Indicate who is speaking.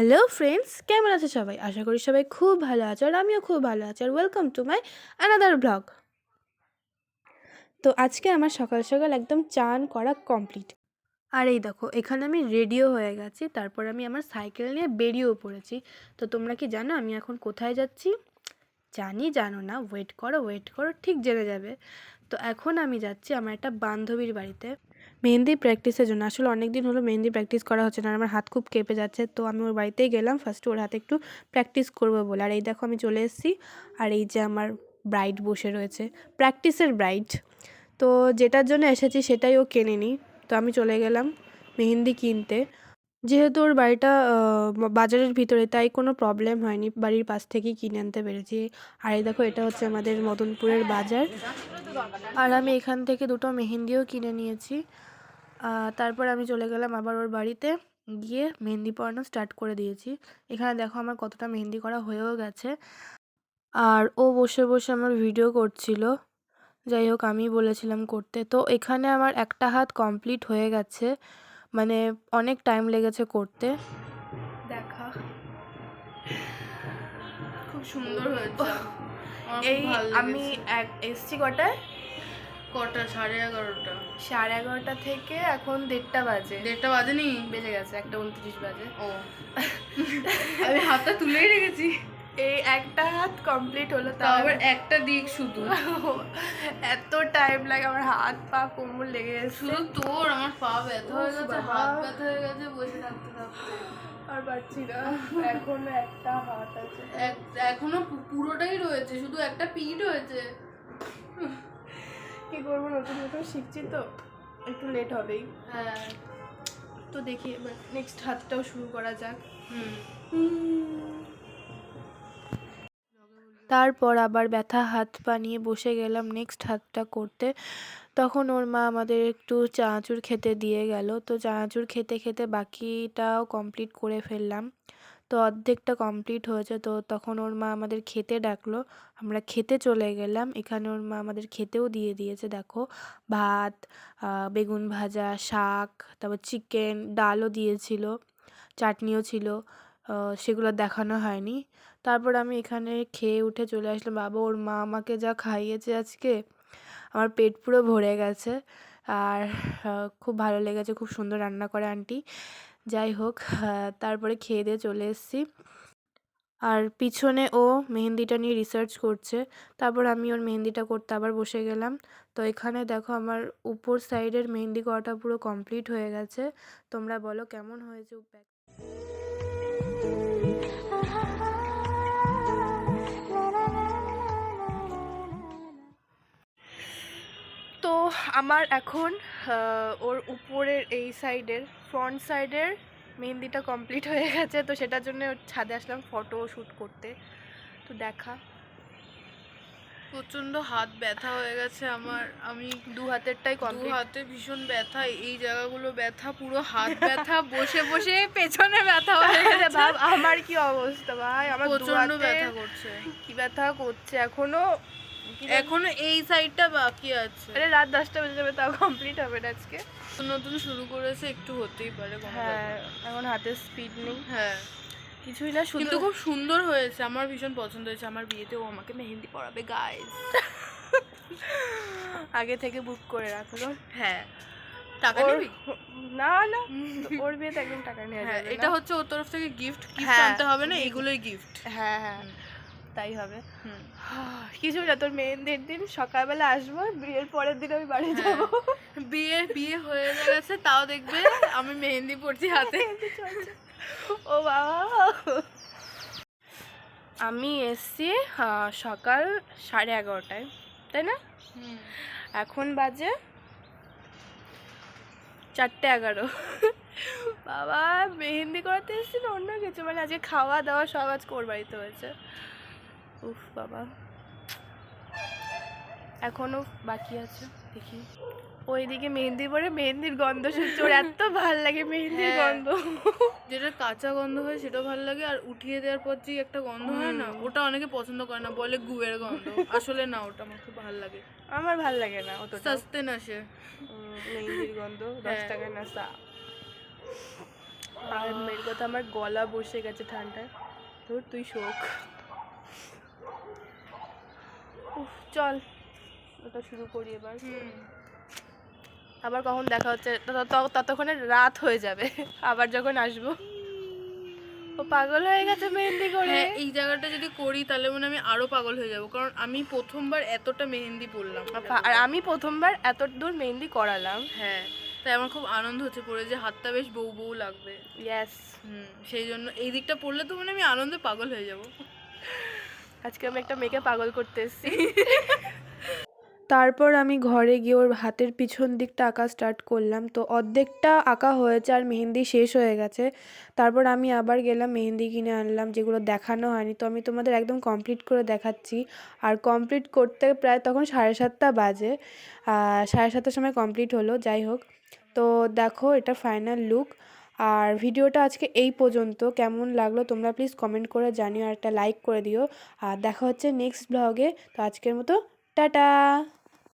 Speaker 1: Hello friends কেমন আছে সবাই? আশা করি সবাই খুব ভালো আছে আর আমিও খুব ভালো আছি আর welcome to my another blog তো আজকে আমার সকাল সকাল একদম চান করা কমপ্লিট আর এই দেখো, এখানে আমি রেডিও হয়ে গেছি, তারপর আমি আমার সাইকেল নিয়ে বেরিয়েও পড়েছি। তো তোমরা কি জানো, আমি এখন কোথায় যাচ্ছি? জানি, জানো না। ওয়েট করো ওয়েট করো, ঠিক জেনে যাবে। তো এখন আমি যাচ্ছি আমার একটা বান্ধবীর বাড়িতে। মেহেন্দি প্র্যাকটিসের জন্য। আসলে অনেক দিন হলো মেহেন্দি প্র্যাকটিস করা হচ্ছে না আমার হাত খুব কেঁপে যাচ্ছে, তো আমি ওর বাড়িতেই গেলাম। ফার্স্ট ওর হাতে একটু প্র্যাকটিস করব বলে। আর এই দেখো আমি চলে এসেছি, আর এই যে আমার ব্রাইড বসে রয়েছে। প্র্যাকটিসের ব্রাইড তো যেটার জন্য এসেছি সেটাই ও কেনেনি। তো আমি চলে গেলাম মেহেন্দি কিনতে। যেহেতু ওর বাড়িটা বাজারের ভিতরে, তাই কোনো প্রবলেম হয়নি। বাড়ির পাশ থেকেই কিনে আনতে পেরেছি। আর এই দেখো, এটা হচ্ছে আমাদের মদনপুরের বাজার। আর আমি এখান থেকে দুটো মেহেন্দিও কিনে নিয়েছি। তারপর আমি চলে গেলাম আবার ওর বাড়িতে। গিয়ে মেহেন্দি পরানো স্টার্ট করে দিয়েছি। এখানে দেখো, আমার কতটা মেহেন্দি করা হয়েও গেছে। আর ও বসে বসে আমার ভিডিও করছিল। যাই হোক আমি বলেছিলাম করতে। তো এখানে আমার একটা হাত কমপ্লিট হয়ে গেছে। মানে অনেক টাইম লেগেছে করতে। দেখা।
Speaker 2: খুব সুন্দর হয়েছে।
Speaker 1: এই আমি এসছি কটায়?
Speaker 2: কটা? সাড়ে এগারোটা।
Speaker 1: সাড়ে এগারোটা থেকে এখন দেড়টা বাজে।
Speaker 2: দেড়টা বাজেনি?
Speaker 1: বেজে গেছে একটা উনত্রিশ বাজে।
Speaker 2: ও। আমি হাতটা তুলেই রেখেছি।
Speaker 1: এই একটা হাত কমপ্লিট হলো
Speaker 2: তাও আবার একটা দিক শুধু।
Speaker 1: এত টাইম লাগে আমার হাত পা কোমর লেগে গেছে।
Speaker 2: শুধু তোর আমার পা ব্যথা হয়ে গেছে হাত ব্যথা হয়ে গেছে বসে থাকতে থাকতে।
Speaker 1: আর পারছি না। এখনও একটা হাত আছে।
Speaker 2: এখনও পুরোটাই রয়েছে শুধু একটা পিঠ হয়েছে
Speaker 1: কি করব নতুন নতুন শিখছি তো একটু লেট হবেই।
Speaker 2: হ্যাঁ।
Speaker 1: তো দেখি এবার নেক্সট হাতটাও শুরু করা যাক।
Speaker 2: হুম।
Speaker 1: তারপর আবার ব্যথা, হাত পা নিয়ে বসে গেলাম নেক্সট হাতটা করতে। তখন ওর মা আমাদের একটু চানাচুর খেতে দিয়ে গেল। তো চানাচুর খেতে খেতে বাকিটাও কমপ্লিট করে ফেললাম। তো অর্ধেকটা কমপ্লিট হয়েছে। তো তখন ওর মা আমাদের খেতে ডাকলো। আমরা খেতে চলে গেলাম। এখানে ওর মা আমাদের খেতেও দিয়ে দিয়েছে, দেখো। ভাত বেগুন ভাজা, শাক, তারপর চিকেন ডালও দিয়েছিল, চাটনিও ছিল। সেগুলো দেখানো হয়নি। তারপর আমি এখানে খেয়ে উঠে চলে আসলাম। বাবা, ওর মা আমাকে যা খাইয়েছে আজকে, আমার পেট পুরো ভরে গেছে। আর খুব ভালো লেগেছে, খুব সুন্দর রান্না করে আন্টি। যাই হোক তারপরে খেয়ে দিয়ে চলে এসেছি। আর পিছনে ও মেহেন্দিটা নিয়ে রিসার্চ করছে। তারপর আমি ওর মেহেন্দিটা করতে আবার বসে গেলাম। তো এখানে দেখো আমার উপর সাইডের মেহেন্দি করাটা পুরো কমপ্লিট হয়ে গেছে। তোমরা বলো কেমন হয়েছে তো আমার এখন ওর উপরের এই সাইডের ফ্রন্ট সাইডের মেহেন্দিটা কমপ্লিট হয়ে গেছে তো সেটার জন্য ছাদে আসলাম ফটো শ্যুট করতে। তো দেখা।
Speaker 2: প্রচণ্ড হাত ব্যথা হয়ে গেছে আমার। আমি
Speaker 1: দু হাতেরটাই
Speaker 2: দু হাতে ভীষণ ব্যথা এই জায়গাগুলো ব্যথা পুরো হাত ব্যথা বসে বসে পেছনে ব্যথা হয়ে গেছে।
Speaker 1: ভাব আমার কি অবস্থা ভাই? আমার প্রচণ্ড
Speaker 2: ব্যথা করছে।
Speaker 1: কি ব্যথা করছে এখনও?
Speaker 2: এখনও এই সাইডটা বাকি আছে।
Speaker 1: আরে রাত দশটা বেজে যাবে তাও কমপ্লিট হবে না আজকে।
Speaker 2: নতুন শুরু করেছে একটু হতেই পারে
Speaker 1: হ্যাঁ এখন হাতের স্পিড নেই।
Speaker 2: হ্যাঁ।
Speaker 1: কিছুই না
Speaker 2: কিন্তু খুব সুন্দর হয়েছে আমার ভীষণ পছন্দ হয়েছে। আমার বিয়েতেও আমাকে মেহেন্দি পরাবে গাইস
Speaker 1: আগে থেকে বুক করে রাখল।
Speaker 2: হ্যাঁ। টাকা নিবি?
Speaker 1: না না ওর বিয়েতে একদম টাকা নেওয়া
Speaker 2: হ্যাঁ
Speaker 1: যাবে
Speaker 2: এটা হচ্ছে ওর তরফ থেকে গিফট গিফট
Speaker 1: হ্যাঁ,
Speaker 2: আনতে হবে না এগুলোই গিফট
Speaker 1: হ্যাঁ হ্যাঁ তাই হবে।
Speaker 2: হুম।
Speaker 1: কিছু না তোর মেহেন্দির দিন সকালবেলা আসব বিয়ের পরের দিন আমি বাড়ি
Speaker 2: হ্যাঁ।
Speaker 1: যাব।
Speaker 2: বিয়ে বিয়ে হয়ে গেছে তাও দেখবে আমি মেহেন্দি পড়ছি হাতে।
Speaker 1: ও বাবা। আমি এসছি সকাল সাড়ে এগারোটায় তাই না? এখন বাজে চারটে এগারো। বাবা মেহেন্দি করাতে এসেছি না অন্য কিছু মানে আজকে খাওয়া দাওয়া সব আজ কোর বাড়িতে হয়েছে। উফ বাবা। এখনও বাকি আছে দেখি। ওইদিকে মেহেন্দি পরে মেহেন্দির গন্ধ শুনছে। ওর এত ভালো লাগে মেহেন্দির
Speaker 2: হ্যাঁ।
Speaker 1: গন্ধ।
Speaker 2: যেটা কাঁচা গন্ধ হয় সেটা ভালো লাগে আর উঠিয়ে দেওয়ার পর যে একটা গন্ধ হয় না ওটা অনেকে পছন্দ করে না বলে গুয়ের গন্ধ। আসলে না ওটা আমার খুব ভালো লাগে।
Speaker 1: আমার ভালো লাগে না অতটা
Speaker 2: সস্তে না সে।
Speaker 1: মেহেন্দির গন্ধ দশ
Speaker 2: হ্যাঁ।
Speaker 1: টাকার নাস্তা। আর মেয়ের কথা আমার গলা বসে গেছে ঠান্ডায়। তোর তুই শোক। উফ, চল। ওটা শুরু করি এবার। আবার কখন দেখা হচ্ছে? তত- তত- ততক্ষণে রাত হয়ে যাবে। আবার যখন আসব। ও পাগল হয়ে গেছে মেহেন্দি করে।
Speaker 2: হ্যাঁ এই জায়গাটা যদি করি তাহলে মনে আমি আরও পাগল হয়ে যাব। কারণ আমি প্রথমবার এতটা মেহেন্দি পরলাম।
Speaker 1: আর আমি প্রথমবার এত দূর মেহেন্দি করালাম।
Speaker 2: হ্যাঁ তাই আমার খুব আনন্দ হচ্ছে পরে যে হাতটা বেশ বউ বউ লাগবে।
Speaker 1: ইয়াস
Speaker 2: হুম সেই জন্য এই দিকটা পড়লে তো মানে আমি আনন্দে পাগল হয়ে যাব।
Speaker 1: আজকে আমি একটা মেয়েকে পাগল করতে এসেছি। তারপর আমি ঘরে গিয়ে ওর হাতের পিছন দিকটা আঁকা স্টার্ট করলাম। তো অর্ধেকটা আঁকা হয়েছে আর মেহেন্দি শেষ হয়ে গেছে। তারপর আমি আবার গেলাম মেহেন্দি কিনে আনলাম, যেগুলো দেখানো হয়নি। তো আমি তোমাদের একদম কমপ্লিট করে দেখাচ্ছি। আর কমপ্লিট করতে প্রায় তখন সাড়ে সাতটা বাজে। সাড়ে সাতটার সময় কমপ্লিট হলো, যাই হোক। তো দেখো, এটা ফাইনাল লুক আর ভিডিওটা আজকে এই পর্যন্ত। কেমন লাগল তোমরা প্লিজ কমেন্ট করে জানিও আর একটা লাইক করে দিও। আর দেখা হচ্ছে নেক্সট ব্লগে তো আজকের মতো, টাটা!